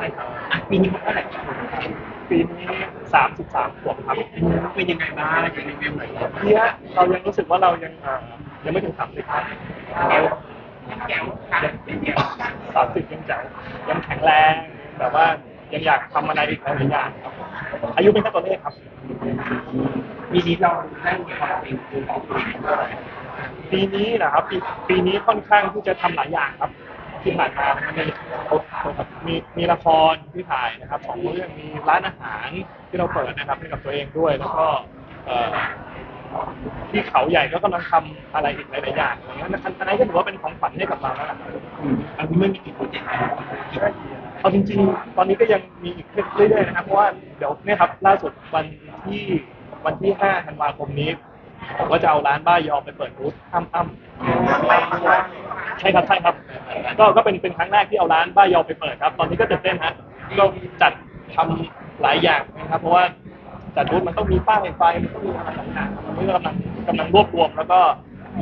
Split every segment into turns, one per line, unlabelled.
ช่ครับ
อะปีนี้มันเท่าไหร่ครับ
ปีนี้สามสิบสามขวบครับ
เป็นยังไงบ้างเป็นรีวิวหน่อยครับ
เนี้ยเรายังรู้สึกว่าเรายังเอ่อยังไม่ถึงสามสิบครับเราสามสิบยังแจ๋วยังแข็งแรงแบบว่ายังอยากทำอะไรอีกหลายๆอย่างครับอายุเป็นแค่ตัวเลขครับ
ปีนี้เราได้มีความเป็นตัวของตัวเองด้วย
ปีนี้นะครับปีปีนี้ค่อนข้างที่จะทำหลายอย่างครับ ที่ผ่านมามันมีมีมีละครที่ถ่ายนะครับสองเรื่องมีร้านอาหารที่เราเปิดนะครับให้กับตัวเองด้วย แล้วก็เอ่อที่เขาใหญ่ก็กำลังทำอะไรอีกหลายๆอย่างอย่างนั้นอันอันนั้นก็ถือว่าเป็นของขวัญให้กับเราแล้วล่ะครับ
อืมอันนี้มันมีกี่โปรเจกต์ครับ
เอาจริง ๆ ตอนนี้ก็ยังมีอีกเรื่อยๆนะครับเพราะว่าเดี๋ยวเนี่ยครับล่าสุดวันที่วันที่5ธันวาคมนี้ผมก็จะเอาร้านบ้ายอไปเปิดบูธอ้ำอ้ำ ใช่ครับใช่ครับ ก็ก็เป็นเป็นครั้งแรกที่เอาร้านบ้ายอไปเปิดครับ ตอนนี้ก็ตื่นเต้นฮะก็จัดทำหลายอย่างนะครับ เพราะว่าจัดบูธมันต้องมีป้ายไฟมันต้องมีอะไรต่างๆมันก็กำลังกำลังรวบรวม แล้วก็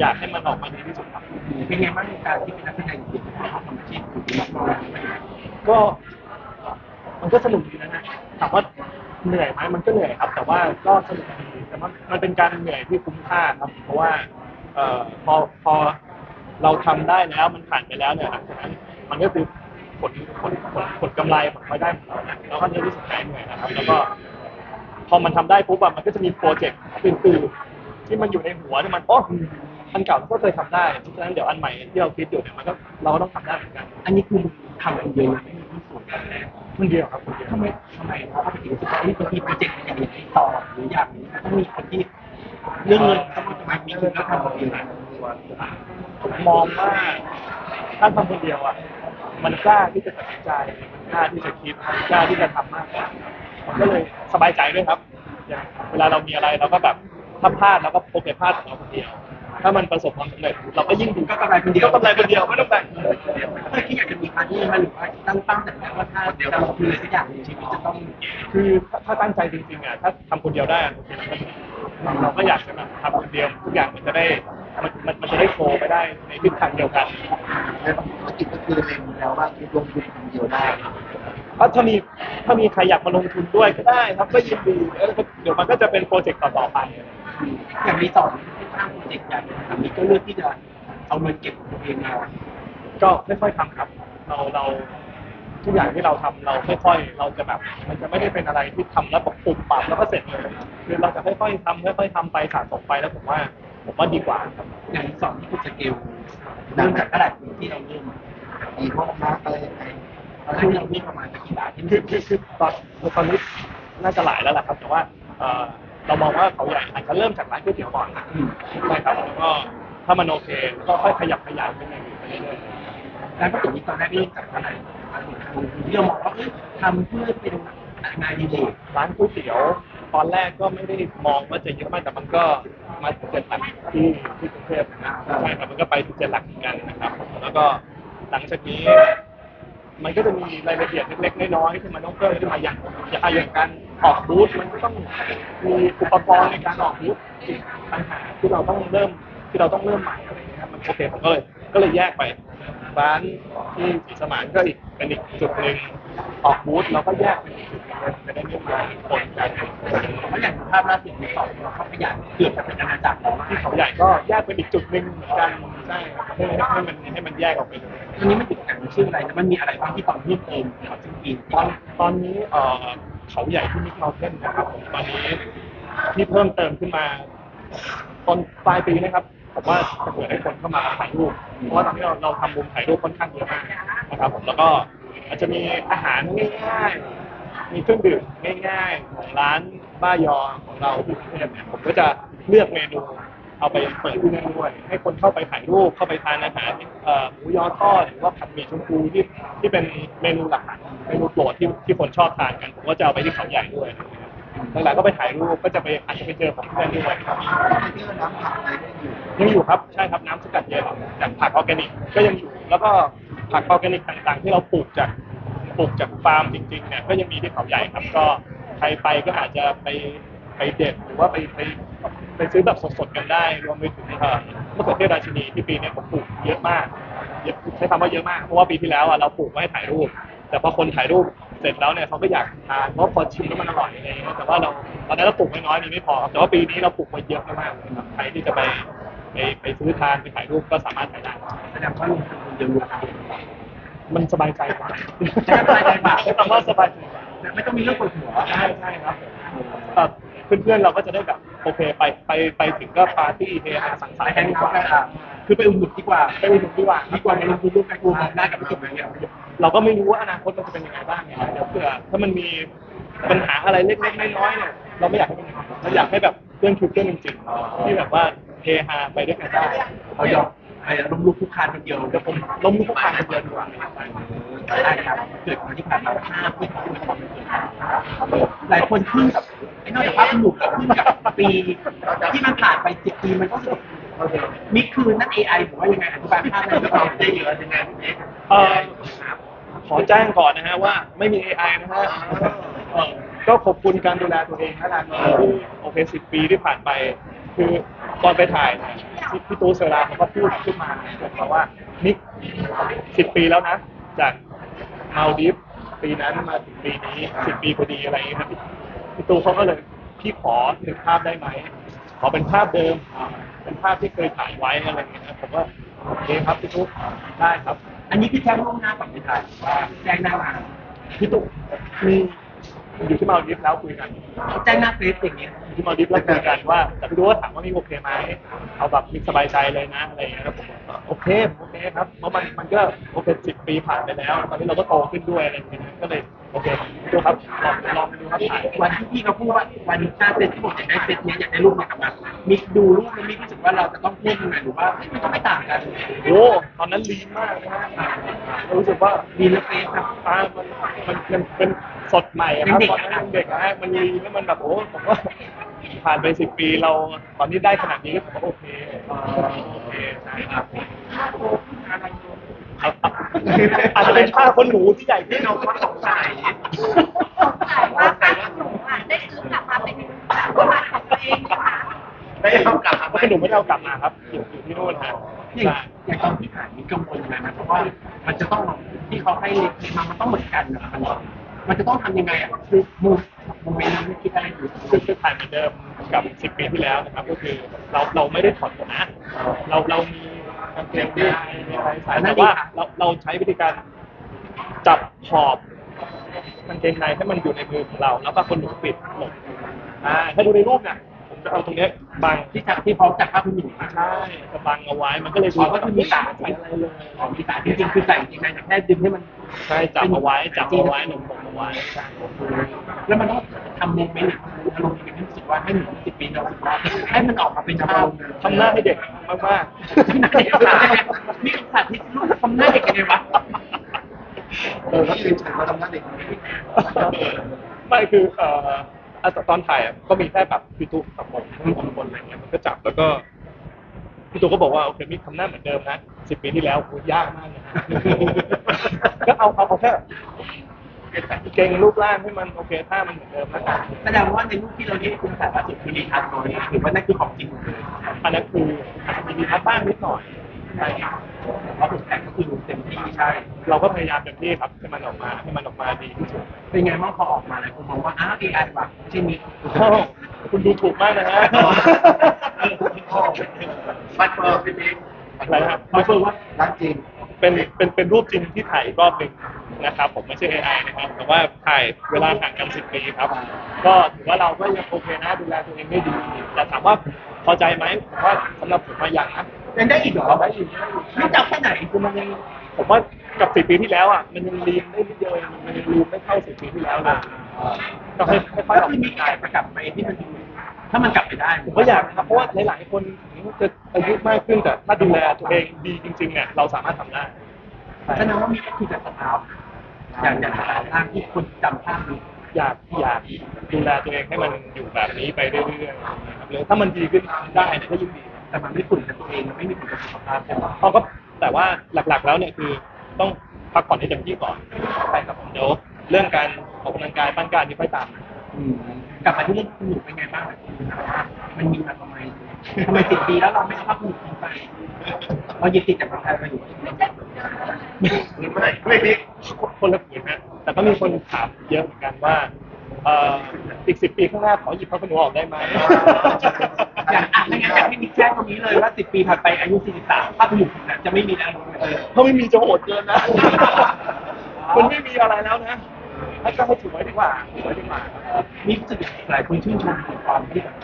อยากให้มันออกมาดีที่สุดครับ
เป็นไงบ้างในการที่เป็นนักแสดงอยู่ที่เขาทำอาชีพอยู่ที่มอง
ก็มันก็สนุกดีนะฮะถามว่าเหนื่อยไหมมันก็เหนื่อยครับ แต่ว่าก็สนุกดีแต่มันมันเป็นการเหนื่อยที่คุ้มค่าครับ เพราะว่า เอ่อพอพอ เราทำได้แล้วมันผ่านไปแล้วเนี่ยหลังจากนั้นมันก็คือผลผลผลผลกำไรผลรายได้ของเรานะแล้วก็ในที่สุดหายเหนื่อยนะครับแล้วก็ พอมันทำได้ปุ๊บอะมันก็จะมีโปรเจกต์อื่นๆที่มันอยู่ในหัวที่มันโอ้อันเก่าเราก็เคยทำได้เพราะฉะนั้นเดี๋ยวอันใหม่ที่เราคิดอยู่เนี่ยมันก็เราก็ต้องทำได้เหมือนกัน
อันนี้คือทำคนเดียวนะไม่มีที่ส่วนกันแล้ว
คนเดียวครับคนเดียว
ทำไมทำไมเขาเข้าไปถึงรู้สึกว่าบางทีโปรเจกต์มันอย่างนี้ต่อหรืออย่างนี้ต้องมีคนที่เรื่องเงินต้องมามีคุณก็ทำคนเดียว นะ
ผมมองว่าถ้าทำคนเดียวอะ มันกล้าที่จะตัดสินใจ มันกล้าที่จะคิด มันกล้าที่จะทำมากกว่ามันก็เลยสบายใจด้วยครับอย่างเวลาเรามีอะไรเราก็แบบถ้าพลาดเราก็โอเคพลาดของเราคนเดียว ถ้ามันประสบความสำเร็จเราก็ยิ่งดี
ก็กำไรคนเดียว
ก็กำไรคนเดียวไม่ต้องแบ่ง
เพื่อที่อยากจะมีพาร์ทนี่มันหรือว่าตั้งเป้าแต่แรกว่าถ้าจะทำอะไรสักอย่างในชีวิตจะต้อง
คือถ้าถ้าตั้งใจจริงๆอะถ้าทำคนเดียวได้อะโอเคมันก็เราก็อยากจะแบบทำคนเดียวทุกอย่างมันจะได้ มันมันมันจะได้โฟลว์ไปได้ในทิศทางเดียวกัน
แล้วธุรกิจก็คือเล็งแล้วว่าลงทุนคนเดียวได้
ถ้าถ้ามีถ้ามีใครอยากมาลงทุนด้วยก็ได้ครับก็ยินดีเออเดี๋ยวมันก็จะเป็นโปรเจกต์ต่อๆไป
อย่างมีสอนที่สร้างโปรเจกต์ใหญ่ทำนี้ก็เลือกที่จะเอาเงินเก็บของตัวเองมา
ก็ค่อยๆทำครับ เราเราทุกอย่างที่เราทำเราค่อยๆ เราจะแบบมันจะไม่ได้เป็นอะไรที่ทำแล้วแบบปุบปับแล้วก็เสร็จเลยคือเราจะค่อยๆทำค่อยๆทำไปสะสมไปแล้วผมว่า ผมว่าดีกว่าครับ
อย่างสอนที่คุณสเกลเริ่มจากเท่าไหร่ที่เราเริ่ม
มีพวกมาร์กอะไรยังไง
ตอนแรกที่เรามีประมาณสักกี่บาทที่
คือคือคือตอนตอนนี้น่าจะหลายแล้วแหละครับ แต่ว่าเอ่อเรามองว่าเขาใหญ่อาจจะเริ่มจากร้านก๋วยเตี๋ยวก่อนนะใช่ครับแล้วก็ถ้ามันโอเคก็ค่อยขยับขยายไปอย่างอื่นไปเรื่อยๆ
ร้านก๋วยเตี๋ยวนี้ตอนแรกเริ่มจากเท่าไหร่ที่เรามองว่าเอ้ยทำเพื่อเป็นงานดีเลก
ร้านก๋วยเตี๋ยวตอนแรกก็ไม่ได้มองว่าจะเยอะมากแต่มันก็ มาถึงเจ็ดหลักที่ที่กรุงเทพนะใช่ครับมันก็ไปถึงเจ็ดหลักเหมือนกันนะครับ แล้วก็หลังจากนี้ มันก็จะมีรายละเอียดเล็กๆน้อยๆที่มันต้องเพิ่มขึ้นมาอย่างอย่างอย่างการออกบูธมันก็ต้องมีอุปกรณ์ในการออกบูธปัญหาที่เราต้องเริ่มที่เราต้องเริ่มใหม่อะไรอย่างเงี้ยครับมันโอเคผมก็เลยก็เลยแยกไป ร้านที่ศรีสมานก็อีกเป็นอีกจุดหนึ่งออกบูธเราก็แยกเป็นอีกจุดหนึงเลยจะได้ไม่มาปนกัน
เพราะอย่างภาพล่าสุดมีสอนเราเข้าไปอย่างเกือบจะเป็นอาณาจักรแล้ว
ที่เขาใหญ่ก็แยกเป็นอีกจุดหนึ่งเหมือนกันใช่ครับให้ให้มันให้มันแยกออกไปเลย
อันนี้มันติดกันชื่ออะไรแล้วมันมีอะไรบ้างที่ตอนเพิ่มเติมก่อนสิ้นปี
ตอนตอนนี้เอ่อเขาใหญ่ที่มิกเมลเทนนะครับผมตอนนี้ที่เพิ่มเติมขึ้นมาตอนปลายปีนะครับ ผมว่าจะเปิดให้คนเข้ามาถ่ายรูปเพราะว่าตอนนี้เราเราทำมุมถ่ายรูปค่อนข้างเยอะมากนะครับผมแล้วก็อาจจะมีอาหารง่ายๆมีเครื่องดื่มง่ายๆของร้านบ้ายอของเราที่กรุงเทพเนี่ยผมก็จะเลือกเมนูเอาไปเปิดที่นั่นด้วยให้คนเข้าไปถ่ายรูปเข้าไปทานอาหารเอ่อหมูยอทอดหรือว่าผัดหมี่ชมพูที่ที่เป็นเมนูหลักเมนูโปรดที่ที่คนชอบทานกันผมก็จะเอาไปที่เขาใหญ่ด้วย หลังๆก็ไปถ่ายรูปก็จะไปอาจจะไปเจอของเพื่อนด้วยครับ
ที่น้ำผักอะไรได้อยู่
ยังอยู่ครับใช่ครับน้ำสกัดเย็นจากผักออร์แกนิกก็ยังอยู่แล้วก็ผักออร์แกนิกต่างๆ ที่เราปลูกจากปลูกจากฟาร์มจริงๆเนี่ยก็ยังมีที่เขาใหญ่ครับก็ใครไปก็อาจจะไปไปเด็ดหรือว่าไปไปไปซื้อแบบสดๆกันได้รวมไปถึงเอ่อมะเขือเทศราชินีที่ปีนี้ผมปลูกเยอะมากเยอะใช้คำว่าเยอะมากเพราะว่าปีที่แล้วอะเราปลูกไว้ให้ถ่ายรูป แต่พอคนถ่ายรูป เสร็จแล้วเนี่ยเขาก็อยากทานเพราะพอชิมแล้วมันอร่อยอะไรอย่างเงี้ยแต่ว่าเราตอนนั้นเราปลูกน้อยๆนี่ไม่พอครับแต่ว่าปีนี้เราปลูกไว้เยอะมากๆเลยครับใครที่จะไปไปไปซื้อทานไปถ่ายรูปก็สามารถถ่ายได้
แสดงว่าลงทุนคนเดียวรวมกัน
มันสบายใจกว่า
ใช่สบายใจกว่า
ใช้คำว่าสบายใจกว่า
ไม่ต้องมีเรื่องปวดหัว
ใช่ใช่ครับแบบเพื่อนๆเราก็จะได้แบบโอเคไปไปไปถึงก็ปาร์ตี้เฮฮาสังสรร
ไป
ค์
แฮ
กัน
ง
ดีก
เอาท์
ว่า
กันอะ คือไปอุ่นหนุนดีกว่า
ไปอุดหนุนดีกว่า
ดีกว่ามาลงทุนร่วมกันกูมองหน้ากับพี่ตุ๊กอย่างเงี้ย
เราก็ไม่รู้ว่าอนาคตมันจะเป็นยังไงบ้างไงเดี๋ยวเผื่อถ้ามันมีปัญหาอะไรเล็กๆน้อยๆเนี่ยเราไม่อยากให้เป็นอย่างนั้นเราอยากให้แบบเพื่อนคือเพื่อนจริงๆที่แบบว่าเฮฮาไปด้วยกันได้
เขายอมไอ้ล้มลุกคลุกคลานคนเดียว
เดี๋ยวผมล้มลุกคลุกคลานคนเดียวดีกว่า
ได้ครับเกิดวันที่ผ่านมาห้าพฤศจิกายนหลายคนขึ้นกับไอ้นอกจากภาพสนุกแล้วขึ้นกับปีที่มันผ่านไปสิบปีมันก็สนุก มิกคือนั่น AI หรือว่ายังไงอธิบายภาพได้ไหมได้เยอะยังไง
เอ่อขอแจ้งก่อนนะฮะว่าไม่มี AI นะฮะเอ่อก็ขอบคุณการดูแลตัวเองนะที่โอเคสิบปีที่ผ่านไป คือตอนไปถ่ายเนี่ยพี่พี่ตูเซราเขาก็พูดขึ้นมาบอกว่านิกสิบปีแล้วนะ จากมาลดีฟปีนั้นมาถึงปีนี้สิบปีพอดีอะไรอย่างเงี้ยครับพี่ตูเขาก็เลยพี่ขอหนึ่งภาพได้ไหมขอเป็นภาพเดิม เป็นภาพที่เคยถ่ายไว้อะไรอย่างเงี้ยนะผมว่าโอเคครับพี่ตูได้ครับ
อันนี้คือแจ้งล่วงหน้าก่อนไม่ได้ว่าแจ้งหน้างาน
พี่ตุ๊กมีอยู่ที่มาลดีฟแล้วคุยกัน
แจ้งหน้าเฟซอย่างเงี้ย
อยู่ที่มาลดีฟแล้วคุยกันว่าแต่พี่ดูว่าถามว่ามีโอเคไหมเอาแบบมีสบายใจเลยนะอะไรอย่างเงี้ยครับผมก็โอเคโอเคครับเพราะมันมันก็โอเคสิบปีผ่านไปแล้ว ตอนนี้เราก็โตขึ้นด้วยอะไรอย่างเงี้ยก็เลยโอเคพี่ดูครับลองลองดูครับถ่าย
วันที่พี่เขาพูดว่าวันหน้าเซตที่ผมอยากได้เซตเนี้ยอยากได้รูปเนี่ยกลับมา มิกดูรูปแล้วมิกรู้สึกว่าเราจะต้องเพิ่มยังไงหรือว่าเฮ้ยมันก็ไม่ต่างกัน
โอ้ตอนนั้นลีนมากนะฮะรู้สึกว่า
ดีนะเฟซครับ
อ่ามันมันมันเป็นสดใหม่อะครับ
ยังเด็ก
ตอนนั้นยังเด็กนะฮะมันลีนแล้วมันแบบโอ้ผมว่าผ่านไปสิบปีเราตอนนี้ได้ขนาดนี้ก็ผมว่าโอเคเออโอเคใช่ครับครับอาจจะเป็นผ้าคนหนูที่ใหญ่ขึ้น
เราก็สงสัย
สงสัยว่าป้าหนูอะได้ซื้อกลับมาเป็นแบบประวัติของตัวเองนะคะ
ได้เอากลับมา
เพราะขนมไม่ได้เอากลับมาครับอยู่อยู่ที่นู่นฮะ
อย่าง
ใช่
อย่างตอนที่ถ่ายมีกังวลไหมนะเพราะว่ามันจะต้องที่เขาให้เล็กมามันต้องเหมือนกันนะมันมันจะต้องทำยังไงอะคือมูโมเมนต์นั้นคิดอะไรอยู่
คือคือถ่ายเหมือนเดิมกับ 10 ปีที่แล้วนะครับ ก็คือเราเราไม่ได้ถอดนะ เราเรามีกางเกงที่มีอะไรใส่แต่ว่าเราเราใช้วิธีการจับขอบกางเกงในให้มันอยู่ในมือของเรา แล้วก็คนหนูปิดหมดอ่าถ้าดูในรูปเนี่ยผม จะเอาตรงเนี้ยบัง
ที่จากที่พร้อมจากภาพคุณหนูนะ
ใช่จะบังเอาไว้มันก็เลยดู
อ๋อก็คือมีตา
ใส่อะไรเลย
ของที่ตาจริงๆคือใส่จริงๆแต่แค่ดึงให้มัน
ใช่จับเอาไว้จับเอาไว้หนุ่มผมเอาไว้ใช่
แล้วมันต้องทำโมเมนต์หรืออารมณ์ยังไงที่รู้สึกว่าให้หนูสิบปีเรารู้สึกว่าให้มันออกมาเป็นภาพ
ทำหน้าให้เด็กมาก
ทำหน้าเด็กมีคำสั่งที่ลูกทำหน้าเด็กยังไงวะ
เออก็คือฉันมาทำหน้าเด็ก
ๆไม่คือเอ่อ อะตอนถ่ายอะก็มีแค่แบบพี่ตุ๊กกับผมทั้งสองคนอะไรเงี้ยมันก็จับแล้วก็พี่ตุ๊กก็บอกว่าโอเคมีทำหน้าเหมือนเดิมนะสิบปีที่แล้วโหยากมากเลยก็เอาเอาเอาแค่เก่งรูปร่างให้มันโอเคถ้ามันเหมือนเดิมแล้วกัน
แสดงว่าในรูปที่เราเห็นคุณถ่ายล่าสุดคือรีทัชน้อยหรือว่านั่นคือของจริงหมดเลย
อันนั้นคืออาจจะมีดีทัศน์บ้างนิดหน่อย ใช่ครับ
เพราะผมแต่งก็คือเต็มที่ใช่
เราก็พยายามเต็มที่ครับให้มันออกมาให้มันออกมาดีที่สุด
เป็นไงบ้างพอออกมาหลายคนมองว่าอ้าว AI ว่ะไม่ใช่มิก
โอ้คุณดูถูกมากนะฮะ
บัตรเปิดพี่บิ๊ก
อะไรนะครับ
เขาเชื่อว่า
รักจริง
เป็นเป็นเป็นรูปจริงที่ถ่ายอีกรอบหนึ่งนะครับผมไม่ใช่ AI นะครับแต่ว่าถ่ายเวลาห่างกัน10ปีครับ ก็ถือว่าเราก็ยังโอเคนะดูแลตัวเองได้ดีแต่ถามว่าพอใจไหมผมว่าสำหรับผมมาอย่างนะ
ยังได้อีกเหรอ
ได้อยู่
ไม่จับแค่ไหน
คือมันยังผมว่ากับ10ปีที่แล้วอะมันยังลีนได้นิดเดียวเองมันยังลีนไม่เท่า10ปีที่แล้วเลยก็ค่อยค่อยๆอ
ก็
อก
คือมี
กำลัง
กากา
ยย
จะกลับไปที่มันดูถ้ามันกลับไปได้
ผมก็อยากนะครับเพราะว่าหลายๆคนถึงจะอายุมากขึ้นแต่ถ้าดูแลตัวเองดีจริงๆเนี่ยเราสามารถทำได้
แสดงว่ามีก็คือแบบสตาฟอย่างอย่างสตาฟร่างที่คนจำภาพนี้
อยากอยากดูแลตัวเองให้มันอยู่แบบนี้ไปเรื่อยๆนะครับหรือถ้ามันดีขึ้นได้เนี่ยก็ยิ่งดี
แต่มันไม่ฝุ่นกับตัวเองมันไม่มีผลกับสุขภาพใช่ไหม
เขาก็แต่ว่าหลักๆแล้วเนี่ยคือต้องพักผ่อนให้เต็มที่ก่อนใช่ครับผมเดี๋ยวเรื่องการออกกำลังกายปั้นการนี่ค่อยตาม
อืมกลับมาที่เรื่องคุณหนูเป็นไงบ้างมันมีมาทำไมทำไมสิบปีแล้วเราไม่เอาภาพคุณหนูทิ้งไปเรายึดติดจากประเทศมาอยู่
ไม่ใช่เหมือนเดิม
ไม่ไม่
คนละผืนฮะแต่ก็มีคนถามเยอะเหมือนกันว่า เอ่ออีกสิบปีข้างหน้าขอหยิบพระขนหนูออกได้ไหม
อย่างอะไม่งั้นอยากให้มิกแจ้งตรงนี้เลยว่าสิบปีผ่านไปอายุ43ภาพหนุ่มเนี่ยจะไม่มีแล้วเออ
ถ้าไม่มีจะโหดเกินนะ มันไม่มีอะไรแล้วนะให้ก็ให้ถือไว้ดีกว่าถือไว้ดีกว่าครับ
มีรู้สึกหลายคนชื่นชมในความที่แบบ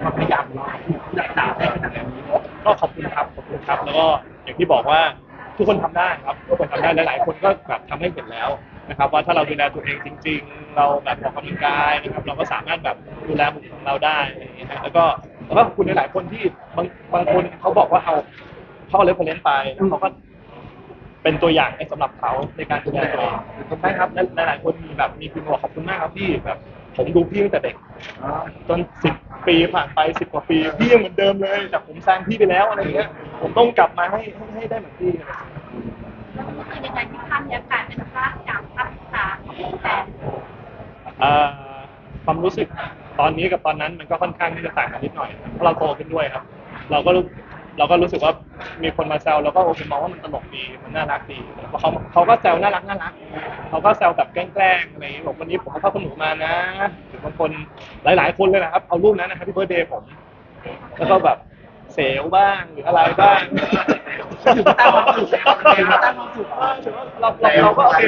ความพยายามของเราถูกรักษาได้ขนาดนี้
ก็ขอบคุณครับ ขอบคุณครับ แล้วก็อย่างที่บอกว่าทุกคนทำได้ครับ ทุกคนทำได้ หลายๆ คนก็แบบทำให้เห็นแล้ว นะครับว่าถ้าเราดูแลตัวเองจริง ๆ เราแบบออกกำลังกายนะครับเราก็สามารถแบบดูแลบุคลิกของเราได้อะไรอย่างเงี้ยฮะแล้วก็แล้วก็ขอบคุณหลายๆคนที่บางบางคนเขาบอกว่าเอาเขาเอาเรฟเฟรนซ์ไปแล้วเขาก็เป็นตัวอย่างให้สำหรับเขาในการดูแลตัวเองใช่ครับและหลายๆคนมีแบบมีพิมพ์บอกขอบคุณมากครับพี่แบบผมดูพี่ตั้งแต่เด็กจนสิบปีผ่านไปสิบกว่าปีพี่ยังเหมือนเดิมเลย แต่ผมแซงพี่ไปแล้วอะไรเงี้ยผมต้องกลับมาให้ให้ให้ได้เหมือนพี่
แล้วก็คือยังไงที่ท่านเนี่ยกลายเป็นพระจากพระศึกษาของแฟน
เอ่อความรู้สึกตอนนี้กับตอนนั้นมันก็ค่อนข้างที่จะต่างกันนิดหน่อยเพราะเราโตขึ้นด้วยครับ เราก็รู้เราก็รู้สึกว่ามีคนมาแซวแล้วก็โอเคมองว่ามันตลกดีมันน่ารักดีเพราะเขาเขาก็แซวน่ารักน่ารักเขาก็แซวแบบแกล้งๆอะไรอย่างนี้บอกวันนี้ผมเอาผ้าขนหนูมานะหรือบางคนหลาย ๆ คนเลยนะครับเอารูปนั้นนะครับที่เบิร์ดเดย์ผมแล้วก็แบบ เซลบ้างหรืออะไรบ้าง
ถือว่าตั้งความสุขแล้วถือว่าตั้งความสุข
เออถือว่าเราเราเราก็โอเค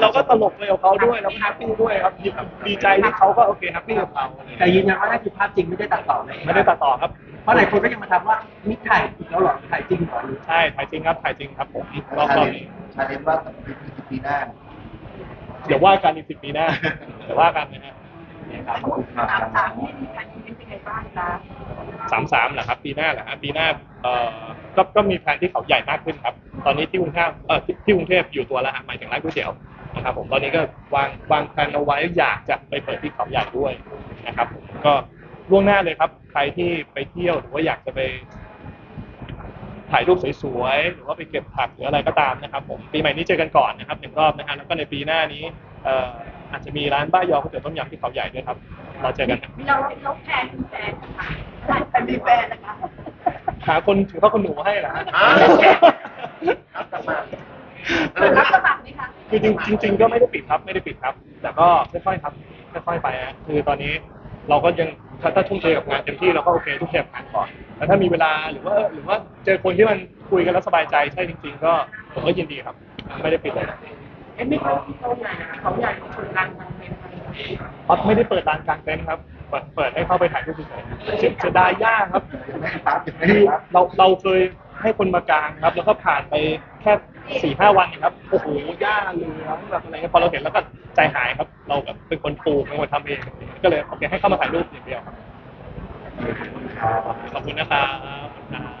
เราก็ตลกเลยกับเขาด้วยเราก็แฮปปี้ด้วยครับดีดีใจที่เขาก็โอเคแฮปปี้กับเรา
แต่ยืนยันว่านั่นคือภาพจริงไม่ได้ตัดต่อเลย
ไม่ได้ตัดต่อครับ
เพราะหลายคนก็ยังมาถามว่ามิกถ่ายอีกแล้วเหรอถ่ายจริงเหรอหรือ
ใช่ถ่ายจริงครับถ่ายจริงครับผมร
ชา
อบรอบ
เลน
นี้
ชาเลนว่าปีหน้า
เดี๋ยวว่ากันอีกสิบปีหน้าเดี๋ยวว่ากันนะฮะเนี่ยครับ
สามสามนี่มีการเป็นยังไงบ้างคะ
สามสามเหรอครับปีหน้าเหรอฮะปีหน้าเอ่อก็ก็มีแผนที่เขาใหญ่มากขึ้นครับ ตอนนี้ที่กรุงเทพเออที่ที่กรุงเทพอยู่ตัวแล้วฮะหมายถึงร้านก๋วยเตี๋ยวนะครับผมตอนนี้ก็วางวางแผนเอาไว้อยากจะไปเปิดที่เขาใหญ่ด้วยนะครับผมก็ล่วงหน้าเลยครับ ใครที่ไปเที่ยวหรือว่าอยากจะไป ถ่ายรูปสวยๆ หรือว่าไปเก็บผักหรืออะไรก็ตามนะครับ ผมปีใหม่นี้เจอกันก่อนนะครับหนึ่งรอบนะฮะแล้วก็ในปีหน้านี้เอ่อ อาจจะมีร้านบ้ายอก๋วยเตี๋ยวต้มยำที่เขาใหญ่ด้วยครับเราเจอกันนะ
เราเราแฟนมีแฟนนะคะแฟนมีแฟนนะคะ
หาคนถือผ้าขนหนูให้เหรอฮะ
เปิดรับสมัครไหมคะ
คือจริงจริงๆก็ไม่ได้ปิดครับไม่ได้ปิดครับ แต่ก็ค่อยๆครับค่อยๆไปฮะคือตอนนี้เราก็ยังถ้าถ้าทุ่มเทกับงานเต็มที่เราก็โอเคทุ่มเทกับงานก่อนแล้วถ้ามีเวลาหรือว่าหรือว่าเจอคนที่มันคุยกันแล้วสบายใจใช่จริง ๆ ก็ผมก็ยินดีครับ ไม่ได้ปิดเลย
เอ็มไม่เขาเขาใหญ่เขาใหญ่เขาเปิดร้านทำเป็น
อ๋อไม่ได้เปิดร้านกลางเต็นท์ครับ เปิดเปิดให้เข้าไปถ่ายรูปเฉยๆเสียเสียดายยากครับ
ยังไม่ปั๊บยังไม่
คือ
ปั๊บ
เราเราเคยให้คนมากางครับ แล้วก็ผ่านไปแค่สี่ห้าวันเองครับ โอ้โหหญ้าเหลืองแบบอะไรเงี้ยพอเราเห็นแล้วก็ใจหายครับ เราแบบเป็นคนปลูกเป็นคนทำเอง ก็เลยโอเคให้เข้ามาถ่ายรูปอย่างเดียวครับ ขอบคุณนะครับ